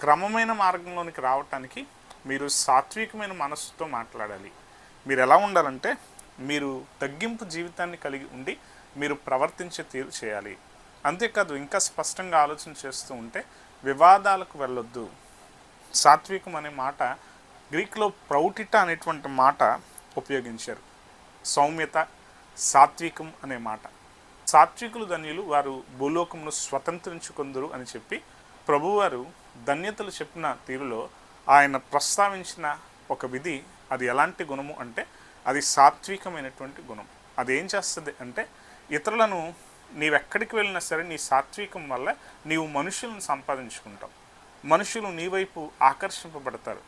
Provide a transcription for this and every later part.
క్రమమైన మార్గంలోనికి రావటానికి మీరు సాత్వికమైన మనస్సుతో మాట్లాడాలి. మీరు ఎలా ఉండాలంటే మీరు తగ్గింపు జీవితాన్ని కలిగి ఉండి మీరు ప్రవర్తించే తీరు చేయాలి. అంతేకాదు ఇంకా స్పష్టంగా ఆలోచన చేస్తూ ఉంటే వివాదాలకు వెళ్ళొద్దు. సాత్వికం అనే మాట గ్రీక్లో ప్రౌటిట అనేటువంటి మాట ఉపయోగించారు. సౌమ్యత సాత్వికం అనే మాట. సాత్వికులు ధన్యులు వారు భూలోకమును స్వతంత్రించుకుందరు అని చెప్పి ప్రభువారు ధన్యతలు చెప్పిన తీరులో ఆయన ప్రస్తావించిన ఒక విధి అది ఎలాంటి గుణము అంటే అది సాత్వికమైనటువంటి గుణం. అది ఏం చేస్తుంది అంటే ఇతరులను నీవెక్కడికి వెళ్ళినా సరే నీ సాత్వికం వల్ల నీవు మనుషులను సంపాదించుకుంటావు. మనుషులు నీ వైపు ఆకర్షింపబడతారు.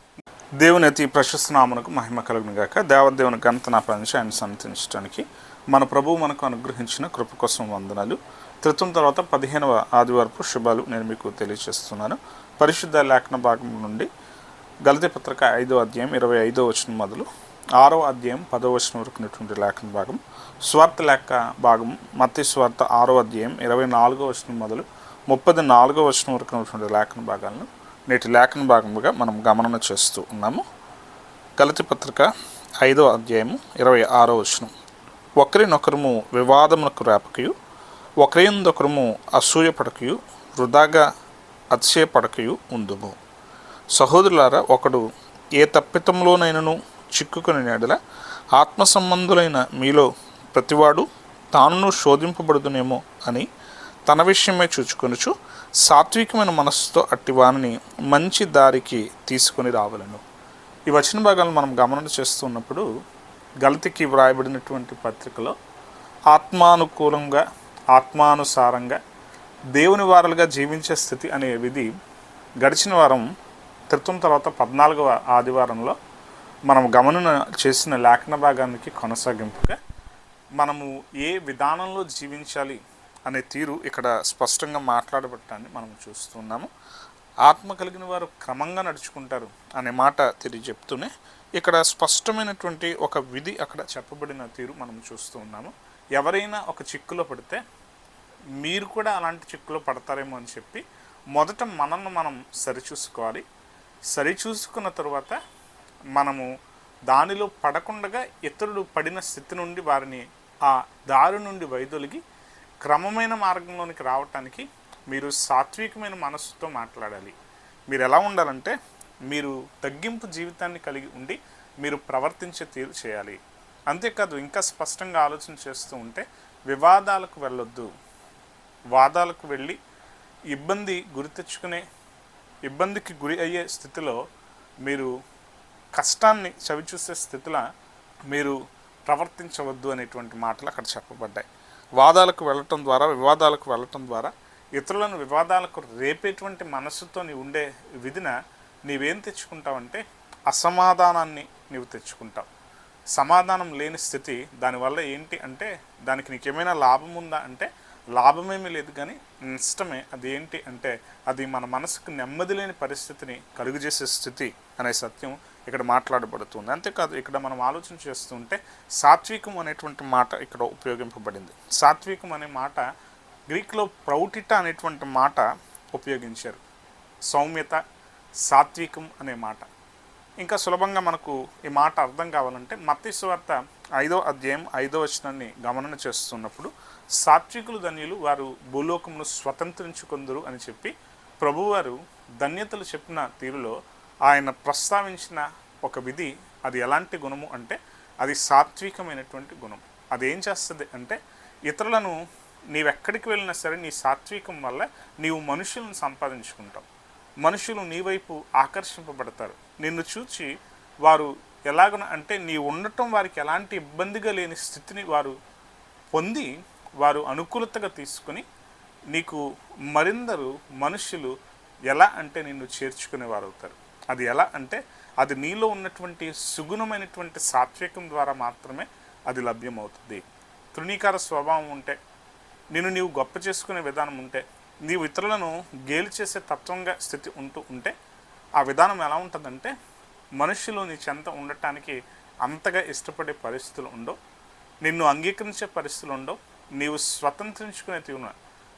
దేవుని అతి ప్రశస్తనామనకు మహిమ కలుగును గాక. దేవదేవుని ఘనత నా పంచి ఆయన సంతించడానికి మన ప్రభువు మనకు అనుగ్రహించిన కృప కోసం వందనాలు. త్రితం తర్వాత పదిహేనవ ఆదివారపు శుభాలు నేను మీకు తెలియజేస్తున్నాను. పరిశుద్ధ లేఖన భాగం నుండి గలతి పత్రిక ఐదో అధ్యాయం ఇరవై ఐదో వచనం మొదలు ఆరో అధ్యాయం పదో వచనం వరకు ఉన్నటువంటి లేఖన భాగం. స్వార్థ లేఖ భాగం మత్తి స్వార్థ ఆరో అధ్యాయం ఇరవై నాలుగో వచనం మొదలు ముప్పది నాలుగో వచనం వరకు ఉన్నటువంటి లేఖన భాగాలను నేటి లేఖన భాగముగా మనం గమనం చేస్తూ ఉన్నాము. గలతి పత్రిక ఐదో అధ్యాయము ఇరవై ఆరో వచనం. ఒకరినొకరము వివాదములకు రేపకయు ఒకరినొకరము అసూయపడకయు వృధాగా అతిశయపడకయు ఉందుము. సహోదరులారా ఒకడు ఏ తప్పితంలోనైనను చిక్కుకుని నెడల ఆత్మ సంబంధులైన మీలో ప్రతివాడు తానును శోధింపబడుదునేమో అని తన విషయమే చూచుకొనుచు సాత్వికమైన మనస్సుతో అట్టివాణిని మంచి దారికి తీసుకొని రావలను. ఈ వచన భాగాలను మనం గమనం చేస్తున్నప్పుడు గలతికి వ్రాయబడినటువంటి పత్రికలో ఆత్మానుకూలంగా ఆత్మానుసారంగా దేవుని వారలుగా జీవించే స్థితి అనే విధి గడిచిన వారం త్రిత్వం తర్వాత పద్నాలుగవ ఆదివారంలో మనం గమనం చేసిన లేఖన భాగానికి కొనసాగింపుగా మనము ఏ విధానంలో జీవించాలి అనే తీరు ఇక్కడ స్పష్టంగా మాట్లాడబట్టాన్ని మనం చూస్తున్నాము. ఆత్మ కలిగిన వారు క్రమంగా నడుచుకుంటారు అనే మాట తిరిగి చెప్తూనే ఇక్కడ స్పష్టమైనటువంటి ఒక విధి అక్కడ చెప్పబడిన తీరు మనం చూస్తూ ఉన్నాము. ఎవరైనా ఒక చిక్కులో పడితే మీరు కూడా అలాంటి చిక్కులో పడతారేమో అని చెప్పి మొదట మనల్ని మనం సరిచూసుకోవాలి. సరిచూసుకున్న తర్వాత మనము దానిలో పడకుండగా ఇతరులు పడిన స్థితి నుండి వారిని ఆ దారి నుండి వైదొలిగి క్రమమైన మార్గంలోనికి రావటానికి మీరు సాత్వికమైన మనస్సుతో మాట్లాడాలి. మీరు ఎలా ఉండాలంటే మీరు తగ్గింపు జీవితాన్ని కలిగి ఉండి మీరు ప్రవర్తించే తీరు చేయాలి. అంతేకాదు ఇంకా స్పష్టంగా ఆలోచన చేస్తూ ఉంటే వివాదాలకు వెళ్ళొద్దు. వాదాలకు వెళ్ళి ఇబ్బంది గురి తెచ్చుకునే ఇబ్బందికి గురి అయ్యే స్థితిలో మీరు కష్టాన్ని చవిచూసే స్థితిలో మీరు ప్రవర్తించవద్దు అనేటువంటి మాటలు అక్కడ చెప్పబడ్డాయి. వాదాలకు వెళ్ళటం ద్వారా వివాదాలకు వెళ్ళటం ద్వారా ఇతరులను వివాదాలకు రేపేటువంటి మనస్సుతో నీవు ఉండే విధిన నీవేం తెచ్చుకుంటావంటే అసమాధానాన్ని నీవు తెచ్చుకుంటావు. సమాధానం లేని స్థితి దానివల్ల ఏంటి అంటే దానికి నీకేమైనా లాభం ఉందా అంటే లాభమేమీ లేదు కానీ నష్టమే అది ఏంటి అంటే అది మన మనసుకు నెమ్మది లేని పరిస్థితిని కలుగజేసే స్థితి అనే సత్యం ఇక్కడ మాట్లాడబడుతుంది. అంతేకాదు ఇక్కడ మనం ఆలోచన చేస్తుంటే సాత్వికం అనేటువంటి మాట ఇక్కడ ఉపయోగింపబడింది. సాత్వికం అనే మాట గ్రీక్లో ప్రౌటిట అనేటువంటి మాట ఉపయోగించారు. సౌమ్యత సాత్వికం అనే మాట. ఇంకా సులభంగా మనకు ఈ మాట అర్థం కావాలంటే మత్తి సువార్త ఐదో అధ్యాయం ఐదో వచనాన్ని గమనం చేస్తున్నప్పుడు సాత్వికులు ధన్యులు వారు భూలోకమును స్వతంత్రించుకొందురు అని చెప్పి ప్రభువారు ధన్యతలు చెప్పిన తీరులో ఆయన ప్రస్తావించిన ఒక విధి అది ఎలాంటి గుణము అంటే అది సాత్వికమైనటువంటి గుణం. అది ఏం చేస్తుంది అంటే ఇతరులను నీవెక్కడికి వెళ్ళినా సరే నీ సాత్వికం వల్ల నీవు మనుషులను సంపాదించుకుంటావు. మనుషులు నీ వైపు ఆకర్షింపబడతారు. నిన్ను చూచి వారు ఎలాగన అంటే నీ ఉండటం వారికి ఎలాంటి ఇబ్బందిగా లేని స్థితిని వారు పొంది వారు అనుకూలతగా తీసుకుని నీకు మరిందరు మనుషులు ఎలా అంటే నిన్ను చేర్చుకునేవారు అవుతారు అది ఎలా అంటే అది నీలో ఉన్నటువంటి సుగుణమైనటువంటి సాత్వికం ద్వారా మాత్రమే అది లభ్యమవుతుంది. తృణీకార స్వభావం ఉంటే నిన్ను నీవు గొప్ప చేసుకునే విధానం ఉంటే నీవు ఇతరులను గేలి చేసే తత్వంగా స్థితి ఉంటూ ఉంటే ఆ విధానం ఎలా ఉంటుందంటే మనుషులు నీ చెంత ఉండటానికి అంతగా ఇష్టపడే పరిస్థితులు ఉండవు. నిన్ను అంగీకరించే పరిస్థితులు ఉండవు. నీవు స్వతంత్రించుకునే తీరున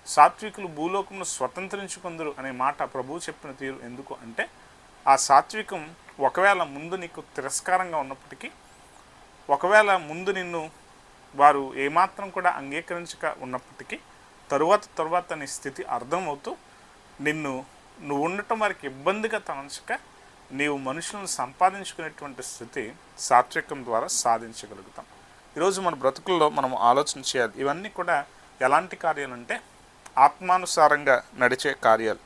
సాత్వికులు భూలోకమును స్వతంత్రించుకుందరు అనే మాట ప్రభువు చెప్పిన తీరు ఎందుకు అంటే ఆ సాత్వికం ఒకవేళ ముందు నీకు తిరస్కారంగా ఉన్నప్పటికీ ఒకవేళ ముందు నిన్ను వారు ఏమాత్రం కూడా అంగీకరించక ఉన్నప్పటికీ తరువాత తరువాత నీ స్థితి అర్థమవుతూ నిన్ను నువ్వు ఉండటం వారికి ఇబ్బందిగా తలంచక నీవు మనుషులను సంపాదించుకునేటువంటి స్థితి సాత్వికం ద్వారా సాధించగలుగుతాం. ఈరోజు మన బ్రతుకుల్లో మనం ఆలోచన చేయాలి. ఇవన్నీ కూడా ఎలాంటి కార్యాలు అంటే ఆత్మానుసారంగా నడిచే కార్యాలు.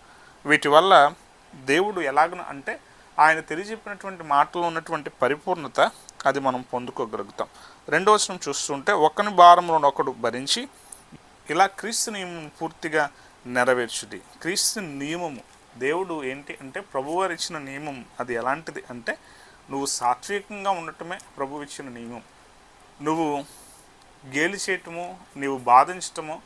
వీటి వల్ల దేవుడు ఎలాగ అంటే ఆయన తెలియజెప్పినటువంటి మాటలో ఉన్నటువంటి పరిపూర్ణత అది మనం పొందుకోగలుగుతాం. రెండో వచనం చూస్తుంటే ఒకని భారంలో ఒకడు భరించి ఇలా క్రీస్తు నియమం పూర్తిగా నెరవేర్చుది క్రీస్తు నియమము దేవుడు ఏంటి అంటే ప్రభువారు ఇచ్చిన నియమం అది ఎలాంటిది అంటే నువ్వు సాత్వికంగా ఉండటమే ప్రభువు ఇచ్చిన నియమం. నువ్వు గేలి చేయటము నీవు బాధించటము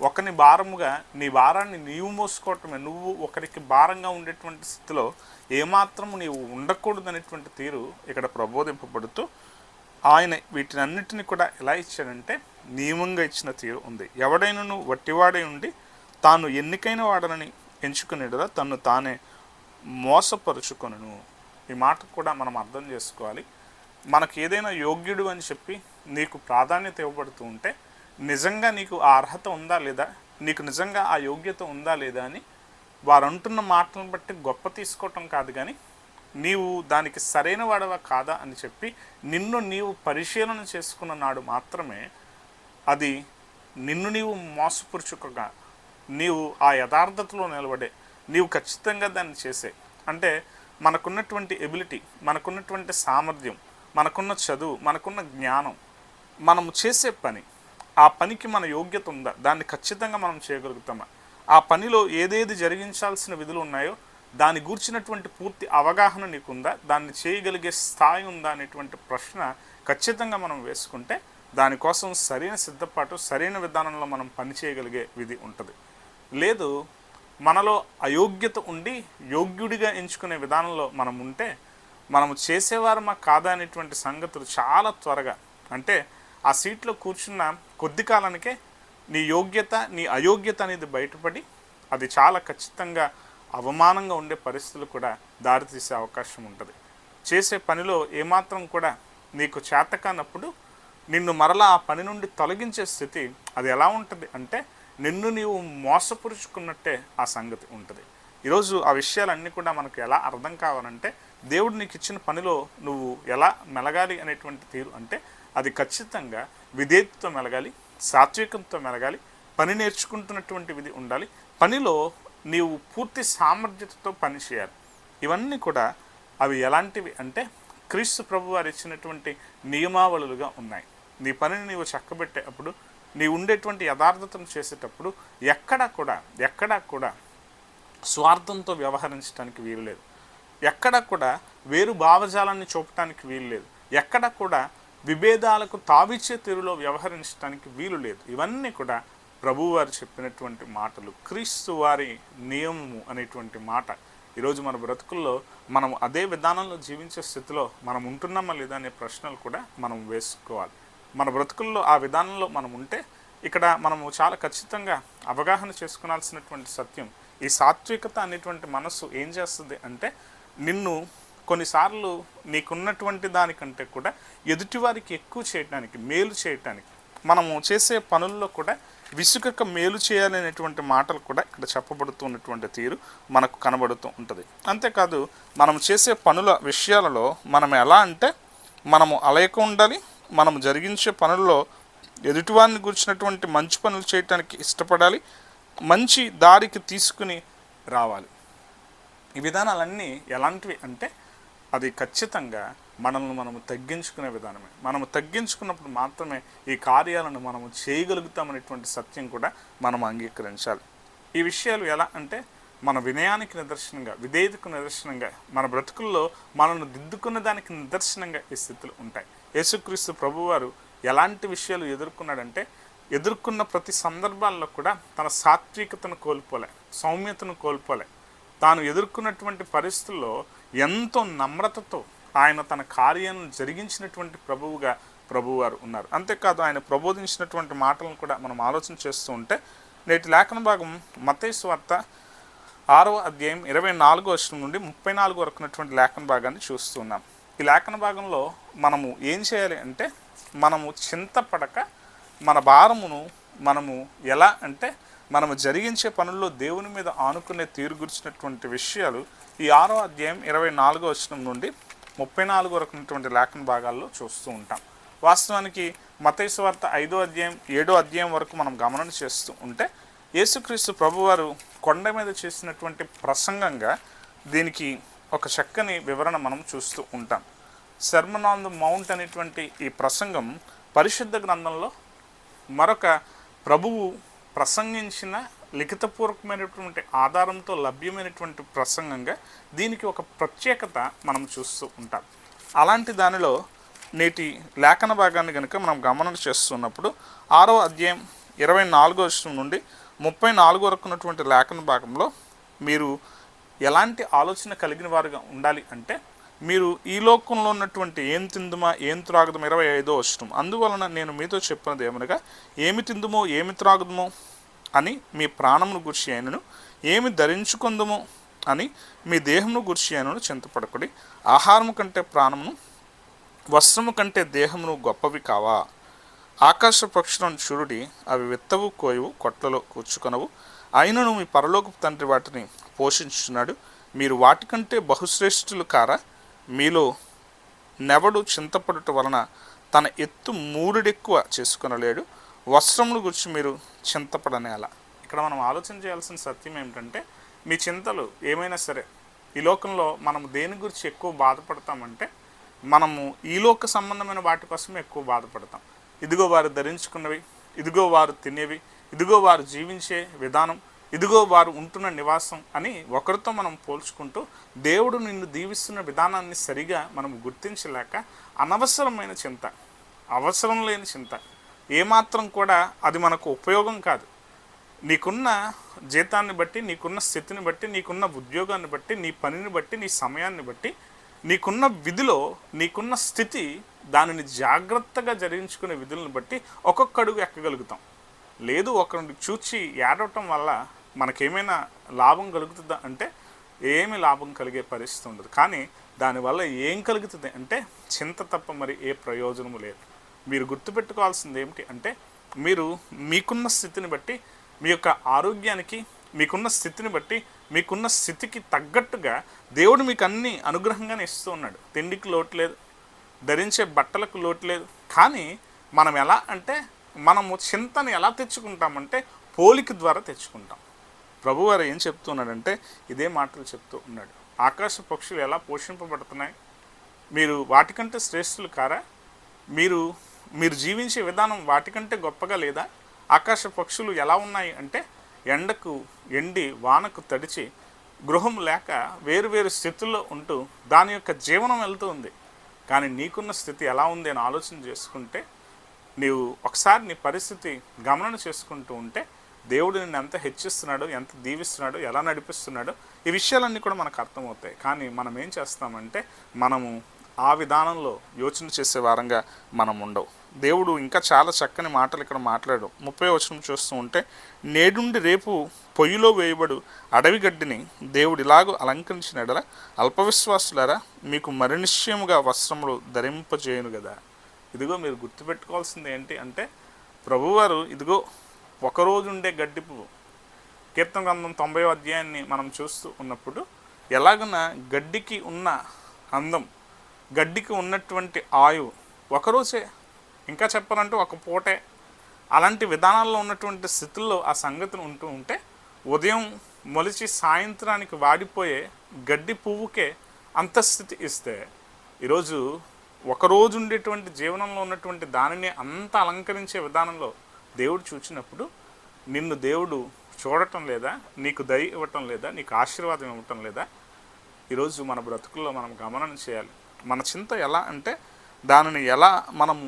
ఒకని భారముగా నీ భారాన్ని నీవు మోసుకోవటమే. నువ్వు ఒకరికి భారంగా ఉండేటువంటి స్థితిలో ఏమాత్రము నీవు ఉండకూడదు అనేటువంటి తీరు ఇక్కడ ప్రబోధింపబడుతూ ఆయన వీటినన్నిటిని కూడా ఎలా ఇచ్చాడంటే నియమంగా ఇచ్చిన తీరు ఉంది. ఎవడైనను వట్టివాడై ఉండి తాను ఎన్నికైన వాడనని ఎంచుకునేడుగా తను తానే మోసపరుచుకొను ఈ మాట కూడా మనం అర్థం చేసుకోవాలి. మనకు ఏదైనా యోగ్యుడు అని చెప్పి నీకు ప్రాధాన్యత ఇవ్వబడుతూ ఉంటే నిజంగా నీకు ఆ అర్హత ఉందా లేదా నీకు నిజంగా ఆ యోగ్యత ఉందా లేదా అని వారు అంటున్న మాటలను బట్టి గొప్ప తీసుకోవటం కాదు కానీ నీవు దానికి సరైన వాడవా కాదా అని చెప్పి నిన్ను నీవు పరిశీలన చేసుకున్న నాడు మాత్రమే అది నిన్ను నీవు మోసపురుచుకోగా నీవు ఆ యథార్థతలో నిలబడే నీవు ఖచ్చితంగా దాన్ని చేసే. అంటే మనకున్నటువంటి ఎబిలిటీ మనకున్నటువంటి సామర్థ్యం మనకున్న చదువు మనకున్న జ్ఞానం మనము చేసే పని ఆ పనికి మన యోగ్యత ఉందా? దాన్ని ఖచ్చితంగా మనం చేయగలుగుతామా? ఆ పనిలో ఏదేది జరిగించాల్సిన విధులు ఉన్నాయో దాని గూర్చినటువంటి పూర్తి అవగాహన నీకుందా? దాన్ని చేయగలిగే స్థాయి ఉందా అనేటువంటి ప్రశ్న ఖచ్చితంగా మనం వేసుకుంటే దానికోసం సరైన సిద్ధపాటు సరైన విధానంలో మనం పని చేయగలిగే విధి ఉంటుంది. లేదు మనలో అయోగ్యత ఉండి యోగ్యుడిగా ఎంచుకునే విధానంలో మనం ఉంటే మనము చేసేవారమా కాదా అనేటువంటి సంగతులు చాలా త్వరగా. అంటే ఆ సీట్లో కూర్చున్న కొద్ది కాలానికే నీ యోగ్యత నీ అయోగ్యత అనేది బయటపడి అది చాలా ఖచ్చితంగా అవమానంగా ఉండే పరిస్థితులు కూడా దారితీసే అవకాశం ఉంటుంది. చేసే పనిలో ఏమాత్రం కూడా నీకు చేత కానప్పుడు నిన్ను మరలా ఆ పని నుండి తొలగించే స్థితి అది ఎలా ఉంటుంది? అంటే నిన్ను నీవు మోసపురుచుకున్నట్టే ఆ సంగతి ఉంటుంది. ఈరోజు ఆ విషయాలన్నీ కూడా మనకు ఎలా అర్థం కావాలంటే దేవుడు నీకు ఇచ్చిన పనిలో నువ్వు ఎలా మెలగాలి అనేటువంటి తీరు అంటే అది ఖచ్చితంగా విధేయతతో మెలగాలి సాత్వికంతో మెలగాలి పని నేర్చుకుంటున్నటువంటి విధి ఉండాలి. పనిలో నీవు పూర్తి సామర్థ్యతతో పని చేయాలి. ఇవన్నీ కూడా అవి ఎలాంటివి అంటే క్రీస్తు ప్రభు వారు ఇచ్చినటువంటి నియమావళులుగా ఉన్నాయి. నీ పనిని నీవు చక్కబెట్టేటప్పుడు నీ ఉండేటువంటి యథార్థతను చేసేటప్పుడు ఎక్కడా కూడా ఎక్కడా కూడా స్వార్థంతో వ్యవహరించడానికి వీలు లేదు కూడా వేరు భావజాలాన్ని చూపటానికి వీలు లేదు కూడా విభేదాలకు తావిచ్చే తీరులో వ్యవహరించడానికి వీలు లేదు ఇవన్నీ కూడా ప్రభువారు చెప్పినటువంటి మాటలు. క్రీస్తు వారి నియమము అనేటువంటి మాట. ఈరోజు మన బ్రతుకుల్లో మనం అదే విధానంలో జీవించే స్థితిలో మనం ఉంటున్నామా లేదా అనే ప్రశ్నలు కూడా మనం వేసుకోవాలి. మన బ్రతుకుల్లో ఆ విధానంలో మనం ఉంటే ఇక్కడ మనము చాలా ఖచ్చితంగా అవగాహన చేసుకునాల్సినటువంటి సత్యం ఈ సాత్వికత అనేటువంటి మనస్సు ఏం చేస్తుంది అంటే నిన్ను కొన్నిసార్లు నీకున్నటువంటి దానికంటే కూడా ఎదుటివారికి ఎక్కువ చేయడానికి మేలు చేయటానికి మనము చేసే పనుల్లో కూడా విసుగక మేలు చేయాలనేటువంటి మాటలు కూడా ఇక్కడ చెప్పబడుతున్నటువంటి తీరు మనకు కనబడుతూ ఉంటుంది. అంతేకాదు మనం చేసే పనుల విషయాలలో మనం ఎలా అంటే మనము అలయక ఉండాలి మనం జరిగించే పనుల్లో ఎదుటివారిని గురించినటువంటి మంచి పనులు చేయటానికి ఇష్టపడాలి మంచి దారికి తీసుకుని రావాలి. ఈ విధానాలన్నీ ఎలాంటివి అంటే అది ఖచ్చితంగా మనల్ని మనము తగ్గించుకునే విధానమే. మనము తగ్గించుకున్నప్పుడు మాత్రమే ఈ కార్యాలను మనము చేయగలుగుతామనేటువంటి సత్యం కూడా మనం అంగీకరించాలి. ఈ విషయాలు ఎలా అంటే మన వినయానికి నిదర్శనంగా విధేయతకు నిదర్శనంగా మన బ్రతుకుల్లో మనల్ని దిద్దుకున్న దానికి నిదర్శనంగా ఈ స్థితులు ఉంటాయి. యేసుక్రీస్తు ప్రభువారు ఎలాంటి విషయాలు ఎదుర్కొన్నాడంటే ఎదుర్కొన్న ప్రతి సందర్భాల్లో కూడా తన సాత్వికతను కోల్పోలే సౌమ్యతను కోల్పోలే. తాను ఎదుర్కొన్నటువంటి పరిస్థితుల్లో ఎంతో నమ్రతతో ఆయన తన కార్యాలను జరిగించినటువంటి ప్రభువుగా ప్రభువారు ఉన్నారు. అంతేకాదు ఆయన ప్రబోధించినటువంటి మాటలను కూడా మనం ఆలోచన చేస్తూ ఉంటే నేటి లేఖన భాగం మతేసు వార్త ఆరవ అధ్యాయం ఇరవై నాలుగో వర్షం నుండి ముప్పై నాలుగు వరకు ఉన్నటువంటి లేఖన భాగాన్ని చూస్తున్నాం ఈ లేఖన భాగంలో మనము ఏం చేయాలి అంటే మనము చింతపడక మన భారమును మనము ఎలా అంటే మనము జరిగించే పనుల్లో దేవుని మీద ఆనుకునే తీరుగుర్చినటువంటి విషయాలు ఈ ఆరో అధ్యాయం ఇరవై నాలుగో వచనం నుండి ముప్పై నాలుగు వరకు ఉన్నటువంటి లేఖన భాగాల్లో చూస్తూ ఉంటాం. వాస్తవానికి మతైసు వార్త ఐదో అధ్యాయం ఏడో అధ్యాయం వరకు మనం గమనం చేస్తూ ఉంటే యేసుక్రీస్తు ప్రభువారు కొండ మీద చేసినటువంటి ప్రసంగంగా దీనికి ఒక చక్కని వివరణ మనం చూస్తూ ఉంటాం. శర్మన్ ఆన్ ద మౌంట్ అనేటువంటి ఈ ప్రసంగం పరిశుద్ధ గ్రంథంలో మరొక ప్రభువు ప్రసంగించిన లిఖితపూర్వకమైనటువంటి ఆధారంతో లభ్యమైనటువంటి ప్రసంగంగా దీనికి ఒక ప్రత్యేకత మనం చూస్తూ ఉంటాం. అలాంటి దానిలో నేటి లేఖన భాగాన్ని కనుక మనం గమనం చేస్తున్నప్పుడు ఆరో అధ్యాయం ఇరవై నాలుగో విషయం నుండి ముప్పై నాలుగు వరకు ఉన్నటువంటి లేఖన భాగంలో మీరు ఎలాంటి ఆలోచన కలిగిన వారుగా ఉండాలి అంటే మీరు ఈ లోకంలో ఉన్నటువంటి ఏం తిందుమా ఏం త్రాగుదమో ఇరవై ఐదో వచ్చిన అందువలన నేను మీతో చెప్పినది ఏమనగా ఏమి తిందుమో ఏమి త్రాగుదమో అని మీ ప్రాణమును గుర్చి అయినను ఏమి ధరించుకుందుమో అని మీ దేహమును గుర్చి అయినను చింతపడకుడి. ఆహారము కంటే ప్రాణమును వస్త్రము కంటే దేహమును గొప్పవి కావా? ఆకాశ పక్షులను చూడుడి అవి విత్తవు కోయవు కొట్లలో కూర్చుకొనవు. అయినను మీ పరలోకపు తండ్రి వాటిని పోషించున్నాడు మీరు వాటికంటే బహుశ్రేష్ఠులు కారా? మీలో నెవడు చింతపడుట వలన తన ఎత్తు మూడుడెక్కువ చేసుకొనలేడు. వస్త్రముల గురించి మీరు చింతపడనేలా ఇక్కడ మనం ఆలోచన చేయాల్సిన సత్యం ఏమిటంటే మీ చింతలు ఏమైనా సరే ఈ లోకంలో మనం దేని గురించి ఎక్కువ బాధపడతామంటే మనము ఈ లోక సంబంధమైన వాటి కోసం ఎక్కువ బాధపడతాం. ఇదిగో వారు ధరించుకున్నవి ఇదిగో వారు తినేవి ఇదిగో వారు జీవించే విధానం ఇదిగో వారు ఉంటున్న నివాసం అని ఒకరితో మనం పోల్చుకుంటూ దేవుడు నిన్ను దీవిస్తున్న విధానాన్ని సరిగా మనం గుర్తించలేక అనవసరమైన చింత అవసరం లేని చింత. ఏమాత్రం కూడా అది మనకు ఉపయోగం కాదు. నీకున్న జీతాన్ని బట్టి నీకున్న స్థితిని బట్టి నీకున్న ఉద్యోగాన్ని బట్టి నీ పనిని బట్టి నీ సమయాన్ని బట్టి నీకున్న విధిలో నీకున్న స్థితి దానిని జాగ్రత్తగా జరిగించుకునే విధులను బట్టి ఒక్కొక్క అడుగు ఎక్కగలుగుతాం. లేదు ఒకరిని చూచి ఏడవటం వల్ల మనకేమైనా లాభం కలుగుతుందా అంటే ఏమి లాభం కలిగే పరిస్థితి ఉండదు. కానీ దానివల్ల ఏం కలుగుతుంది అంటే చింత తప్ప మరి ఏ ప్రయోజనము లేదు. మీరు గుర్తుపెట్టుకోవాల్సింది ఏమిటి అంటే మీరు మీకున్న స్థితిని బట్టి మీ యొక్క ఆరోగ్యానికి మీకున్న స్థితిని బట్టి మీకున్న స్థితికి తగ్గట్టుగా దేవుడు మీకు అన్ని అనుగ్రహంగానే ఇస్తూ ఉన్నాడు. తిండికి లోటు లేదు ధరించే బట్టలకు లోటు లేదు. కానీ మనం ఎలా అంటే మనము చింతను ఎలా తెచ్చుకుంటామంటే పోలిక ద్వారా తెచ్చుకుంటాం. ప్రభువారు ఏం చెప్తున్నాడంటే ఇదే మాటలు చెప్తూ ఉన్నాడు. ఆకాశ పక్షులు ఎలా పోషింపబడుతున్నాయి? మీరు వాటికంటే శ్రేష్ఠులు కారా? మీరు మీరు జీవించే విధానం వాటికంటే గొప్పగా లేదా? ఆకాశ పక్షులు ఎలా ఉన్నాయి అంటే ఎండకు ఎండి వానకు తడిచి గృహం లేక వేరు వేరు స్థితుల్లో ఉంటూ దాని యొక్క జీవనం వెళ్తూ ఉంది. కానీ నీకున్న స్థితి ఎలా ఉంది అని ఆలోచన చేసుకుంటే నీవు ఒకసారి నీ పరిస్థితి గమనం చేసుకుంటూ ఉంటే దేవుడు నిన్ను ఎంత హెచ్చిస్తున్నాడు ఎంత దీవిస్తున్నాడు ఎలా నడిపిస్తున్నాడు ఈ విషయాలన్నీ కూడా మనకు అర్థమవుతాయి. కానీ మనం ఏం చేస్తామంటే మనము ఆ విధానంలో యోచన చేసే వారంగా మనం ఉండవు. దేవుడు ఇంకా చాలా చక్కని మాటలు ఇక్కడ మాట్లాడు. ముప్పై వచనం చూస్తూ ఉంటే నేడుండి రేపు పొయ్యిలో వేయబడు అడవి గడ్డిని దేవుడు ఇలాగూ అలంకరించిన ఎడల అల్పవిశ్వాసులారా మీకు మరి నిశ్చయముగా వస్త్రములు ధరింపజేయను కదా ఇదిగో మీరు గుర్తుపెట్టుకోవాల్సింది ఏంటి అంటే ప్రభువారు ఇదిగో ఒకరోజు ఉండే గడ్డి పువ్వు. కీర్తన గ్రంథం తొంభై అధ్యాయాన్ని మనం చూస్తూ ఉన్నప్పుడు ఎలాగన గడ్డికి ఉన్న అందం గడ్డికి ఉన్నటువంటి ఆయువు ఒకరోజే. ఇంకా చెప్పాలంటే ఒక పూటే. అలాంటి విధానాల్లో ఉన్నటువంటి స్థితుల్లో ఆ సంగతిని ఉంటూ ఉంటే ఉదయం మొలిచి సాయంత్రానికి వాడిపోయే గడ్డి పువ్వుకే అంతస్థితి ఇస్తే ఈరోజు ఒకరోజు ఉండేటువంటి జీవనంలో ఉన్నటువంటి దానిని అంత అలంకరించే విధానంలో దేవుడు చూచినప్పుడు నిన్ను దేవుడు చూడటం లేదా నీకు దయ ఇవ్వటం లేదా నీకు ఆశీర్వాదం ఇవ్వటం లేదా ఈరోజు మన బ్రతుకుల్లో మనం గమనం చేయాలి. మన చింత ఎలా అంటే దానిని ఎలా మనం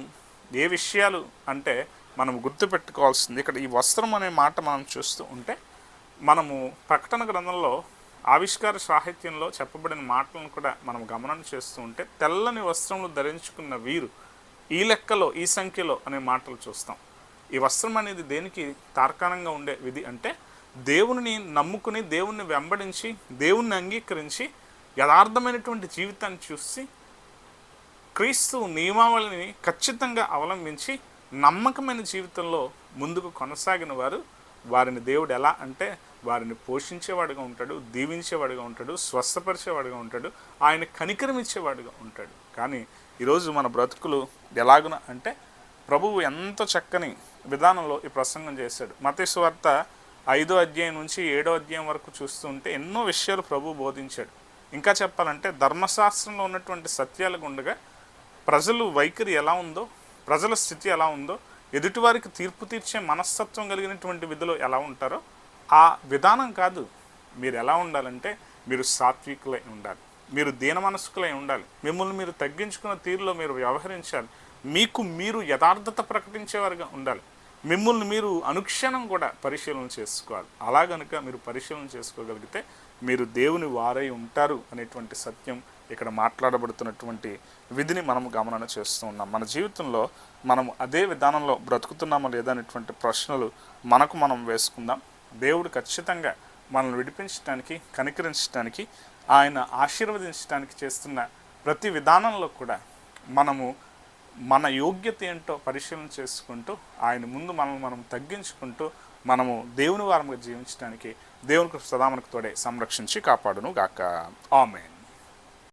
ఏ విషయాలు అంటే మనం గుర్తుపెట్టుకోవాల్సింది. ఇక్కడ ఈ వస్త్రం అనే మాట మనం చూస్తూ ఉంటే మనము ప్రకటన గ్రంథంలో ఆవిష్కార సాహిత్యంలో చెప్పబడిన మాటలను కూడా మనం గమనం చేస్తూ ఉంటే తెల్లని వస్త్రములు ధరించుకున్న వీరు ఈ లెక్కలో ఈ సంఖ్యలో అనే మాటలు చూస్తాం. ఈ వస్త్రం అనేది దేనికి తార్కాణంగా ఉండే విధి అంటే దేవుని నమ్ముకుని దేవుణ్ణి వెంబడించి దేవుణ్ణి అంగీకరించి యథార్థమైనటువంటి జీవితాన్ని చూసి క్రీస్తు నియమావళిని ఖచ్చితంగా అవలంబించి నమ్మకమైన జీవితంలో ముందుకు కొనసాగిన వారు. వారిని దేవుడు ఎలా అంటే వారిని పోషించేవాడుగా ఉంటాడు దీవించేవాడుగా ఉంటాడు స్వస్థపరిచేవాడుగా ఉంటాడు ఆయన కనికరమిచ్చేవాడుగా ఉంటాడు. కానీ ఈరోజు మన బ్రతుకులు ఎలాగున అంటే ప్రభువు ఎంత చక్కని విధానంలో ఈ ప్రసంగం చేశాడు. మతేశ్వార్త ఐదో అధ్యాయం నుంచి ఏడో అధ్యాయం వరకు చూస్తుంటే ఎన్నో విషయాలు ప్రభు బోధించాడు. ఇంకా చెప్పాలంటే ధర్మశాస్త్రంలో ఉన్నటువంటి సత్యాలకు ఉండగా ప్రజలు వైఖరి ఎలా ఉందో ప్రజల స్థితి ఎలా ఉందో ఎదుటివారికి తీర్పు తీర్చే మనస్తత్వం కలిగినటువంటి విధిలో ఎలా ఉంటారో ఆ విధానం కాదు. మీరు ఎలా ఉండాలంటే మీరు సాత్వికులై ఉండాలి. మీరు దీన మనస్కులై ఉండాలి. మిమ్మల్ని మీరు తగ్గించుకున్న తీరులో మీరు వ్యవహరించాలి. మీకు మీరు యథార్థత ప్రకటించేవారుగా ఉండాలి. మిమ్మల్ని మీరు అనుక్షణం కూడా పరిశీలన చేసుకోవాలి. అలా గనుక మీరు పరిశీలన చేసుకోగలిగితే మీరు దేవుని వారై ఉంటారు అనేటువంటి సత్యం ఇక్కడ మాట్లాడబడుతున్నటువంటి విధిని మనం గమనం చేస్తూ ఉన్నాం. మన జీవితంలో మనం అదే విధానంలో బ్రతుకుతున్నామా లేదా అనేటువంటి ప్రశ్నలు మనకు మనం వేసుకుందాం. దేవుడు ఖచ్చితంగా మనల్ని విడిపించడానికి కనికరించడానికి ఆయన ఆశీర్వదించడానికి చేస్తున్న ప్రతి విధానంలో కూడా మనము మన యోగ్యత ఏంటో పరిశీలన చేసుకుంటూ ఆయన ముందు మనల్ని మనం తగ్గించుకుంటూ మనము దేవుని వారముగా జీవించడానికి దేవునికి సదా మనకు తోడే. సంరక్షించి కాపాడును గాక. ఆమెన్.